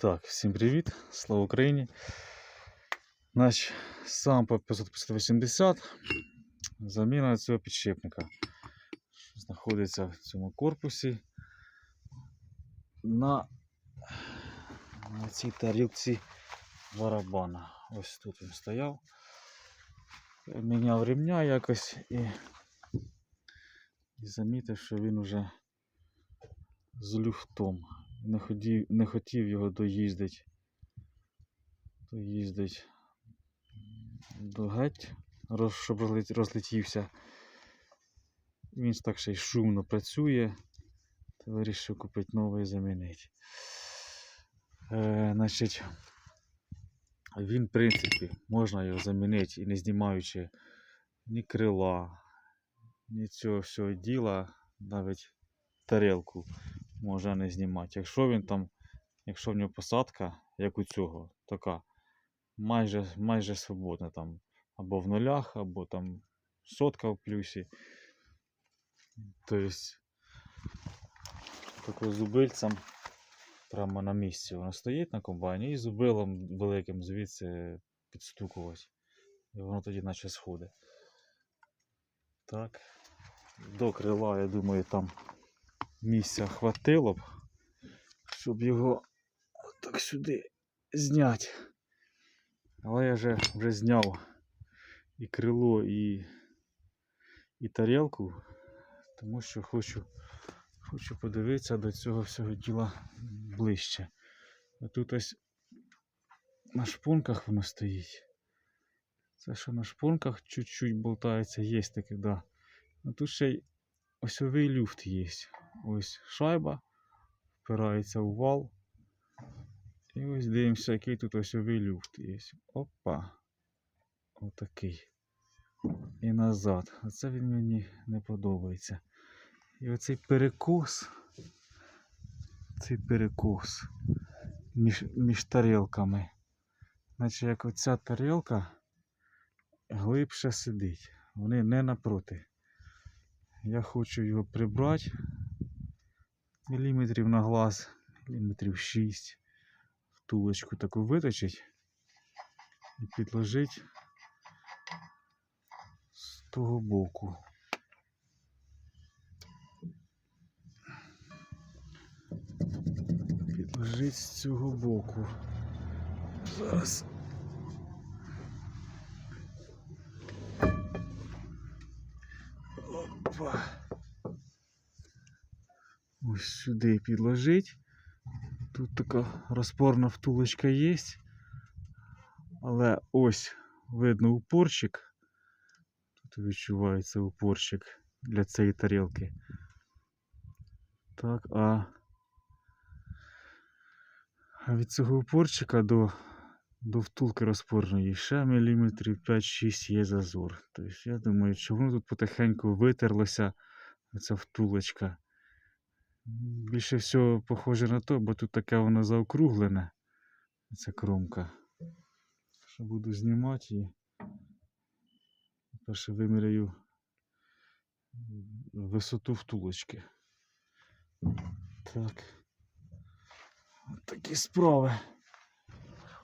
Так, всім привіт, слава Україні. Наш сам по 580 заміна цього підшипника. що Знаходиться в цьому корпусі на, на цій тарілці барабана. Ось тут він стояв. Міняв ремня якось і, і замітив, що він уже з люфтом. Не хотів, не хотів його доїздить. Доїздить до геть, щоб розлетівся. Він так ще й шумно працює. То вирішив купити новий і замінити. Е, значить, він, в принципі, можна його замінити і не знімаючи ні крила, ні цього всього діла, навіть тарілку може не знімати. Якщо він там, якщо в нього посадка, як у цього, така майже, майже свободна там, або в нулях, або там сотка в плюсі. Тобто такою зубильцем прямо на місці воно стоїть на комбайні і зубилом великим звідси підстукувати. І воно тоді наче сходить. Так. До крила, я думаю, там місця хватило б, щоб його так сюди зняти. Але я вже, вже зняв і крило, і, і тарілку, тому що хочу, хочу подивитися до цього всього діла ближче. А тут ось на шпунках воно стоїть. Це що на шпунках чуть-чуть болтається, є таке, да. А тут ще й осьовий люфт є. Ось шайба впирається у вал. І ось дивимося, який тут осьовий люфт є. Опа. Отакий. І назад. Оце він мені не подобається. І оцей перекос. Цей перекос між, між тарілками. Наче як оця тарілка глибше сидить. Вони не напроти. Я хочу його прибрати міліметрів на глаз, міліметрів 6. Втулочку таку виточить і підложить з того боку. Підложить з цього боку. Зараз. Опа. Ось сюди підложить. Тут така розпорна втулочка є. Але ось видно упорчик. Тут відчувається упорчик для цієї тарілки. Так, а, від цього упорчика до, до втулки розпорної ще міліметрів 5-6 є зазор. Тобто я думаю, що воно тут потихеньку витерлося, ця втулочка. Більше всього похоже на то, бо тут таке воно заокруглене. Ця кромка. Що буду знімати і перше виміряю висоту втулочки. Так. Такі справи.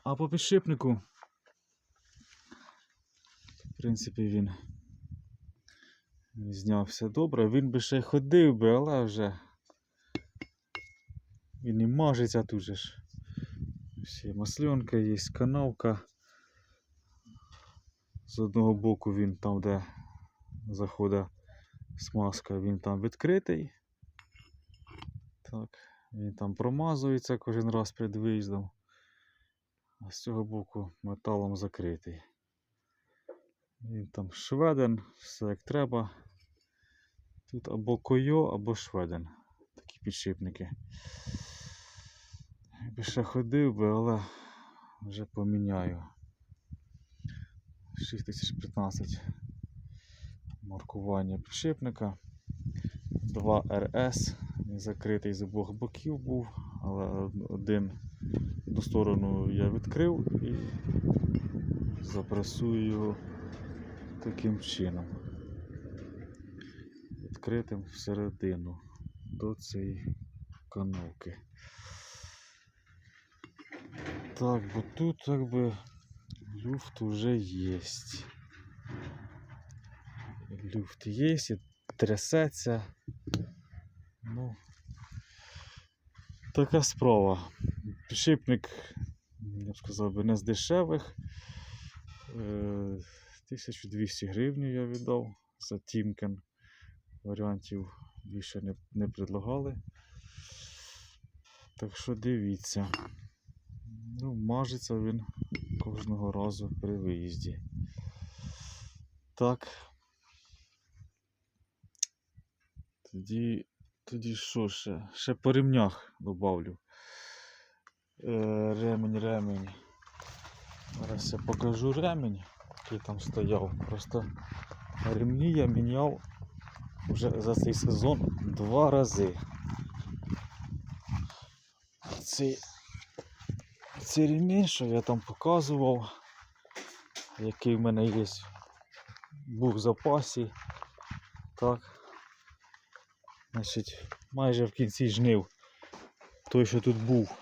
А по підшипнику, в принципі, він знявся добре. Він би ще й ходив би, але вже і мажеться тут же ж. Є масльонка, є канавка. З одного боку він там, де заходить смазка, він там відкритий. Так, він там промазується кожен раз перед виїздом. А з цього боку металом закритий. Він там шведен, все як треба. Тут або койо, або шведен. Такі підшипники. Якби ще ходив би, але вже поміняю. 6015 маркування підшипника. 2 RS. Він закритий з обох боків був, але один одну сторону я відкрив і запресую його таким чином. Відкритим всередину до цієї канавки. Так, бо тут как бы люфт уже есть. Люфт есть і трясеться. Ну, така справа. Підшипник, я б сказав би, не з дешевих. Е, 1200 гривень я віддав за Тімкен. Варіантів більше не, не предлагали. Так що дивіться. Ну, мажеться він кожного разу при виїзді. Так. Тоді, тоді що ще? Ще по ремнях добавлю. Е, ремень, ремень. Зараз я покажу ремень, який там стояв. Просто ремні я міняв вже за цей сезон два рази. Цей, цей ремінь, що я там показував, який в мене є, був в запасі. Так. Значить, майже в кінці жнив той, що тут був.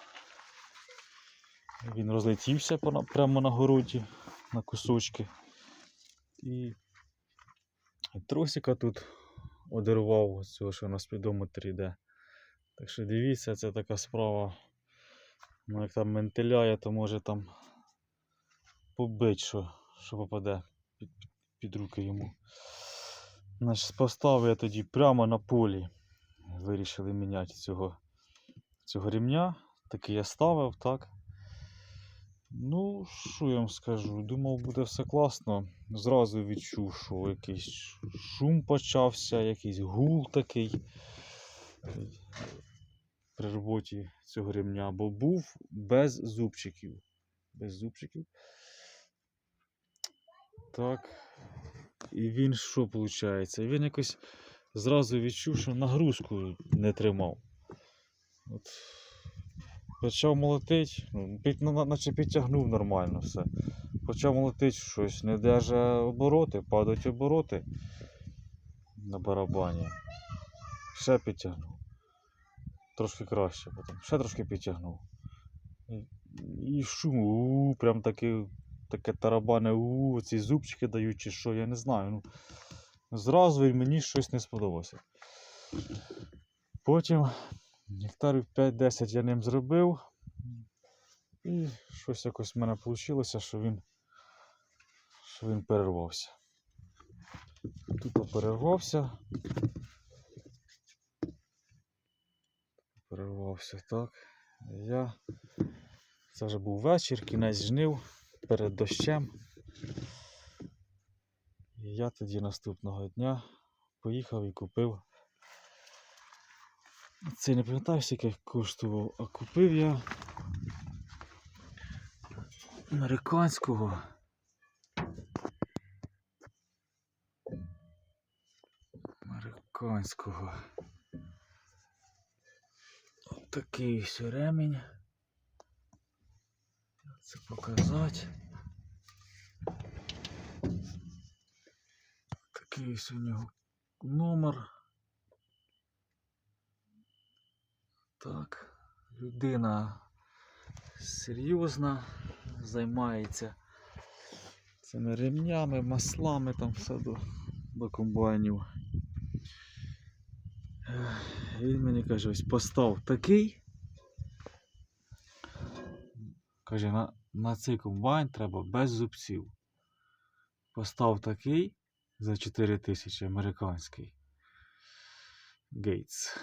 Він розлетівся прямо на городі на кусочки. І тросика тут одервав цього, що на спідометрі йде. Так що дивіться, це така справа. Ну, як там ментиляє, то може там побить, що, що попаде під, під, руки йому. Значить, поставив я тоді прямо на полі. Вирішили міняти цього, цього рівня. Такий я ставив, так. Ну, що я вам скажу? Думав, буде все класно. Зразу відчув, що якийсь шум почався, якийсь гул такий при роботі цього ремня, бо був без зубчиків. Без зубчиків. Так. І він що виходить? Він якось зразу відчув, що нагрузку не тримав. От. Почав молотить, ну, на- наче підтягнув нормально все. Почав молотить щось, не держа обороти, падають обороти на барабані. Ще підтягнув. Трошки краще, потім ще трошки підтягнув. І, шум, у, прям таке, таке тарабане, у, ці зубчики дають чи що, я не знаю. Ну, зразу і мені щось не сподобалося. Потім гектарів 5-10 я ним зробив. І щось якось в мене вийшло, що він, що він перервався. Тут перервався. Перервався так. Я. Це вже був вечір, кінець жнив перед дощем. І я тоді наступного дня поїхав і купив. Це не пам'ятаю, скільки коштував, а купив я американського. Американського. Такий ось ремінь. Це показати. Такий ось у нього номер. Так, людина серйозна, займається цими ремнями, маслами, там все до, до комбайнів. Він мені каже, ось постав такий. Каже, на, на цей комбайн треба без зубців. Постав такий за 4 тисячі американський. Гейтс.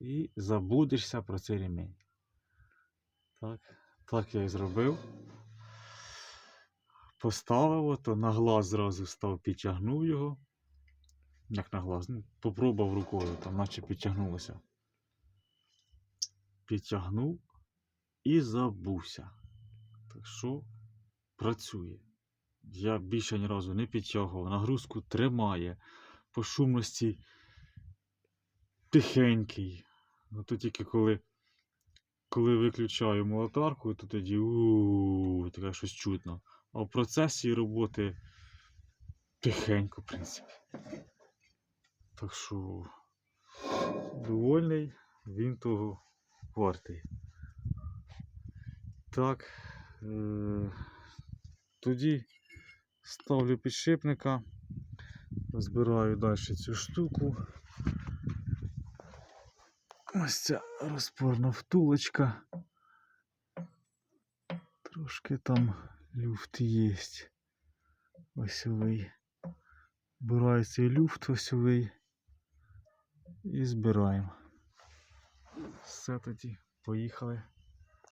І забудешся про цей ремінь. Так, так я і зробив. Поставив ото, на глаз зразу став, підтягнув його. Як на глаз, ну, попробував рукою, там наче підтягнулося. Підтягнув і забувся. Так що працює. Я більше ні разу не підтягував, нагрузку тримає. По шумності тихенький. Ну то тільки коли, коли виключаю молотарку, то тоді у таке щось чутно. А в процесі роботи тихенько, в принципі. Так що довольний, він того вартий. Так. Е- тоді ставлю підшипника, збираю далі цю штуку. Ось ця розпорна втулочка. Трошки там люфт є. Осьовий. Збираю цей люфт осьовий і збираємо. Все тоді, поїхали.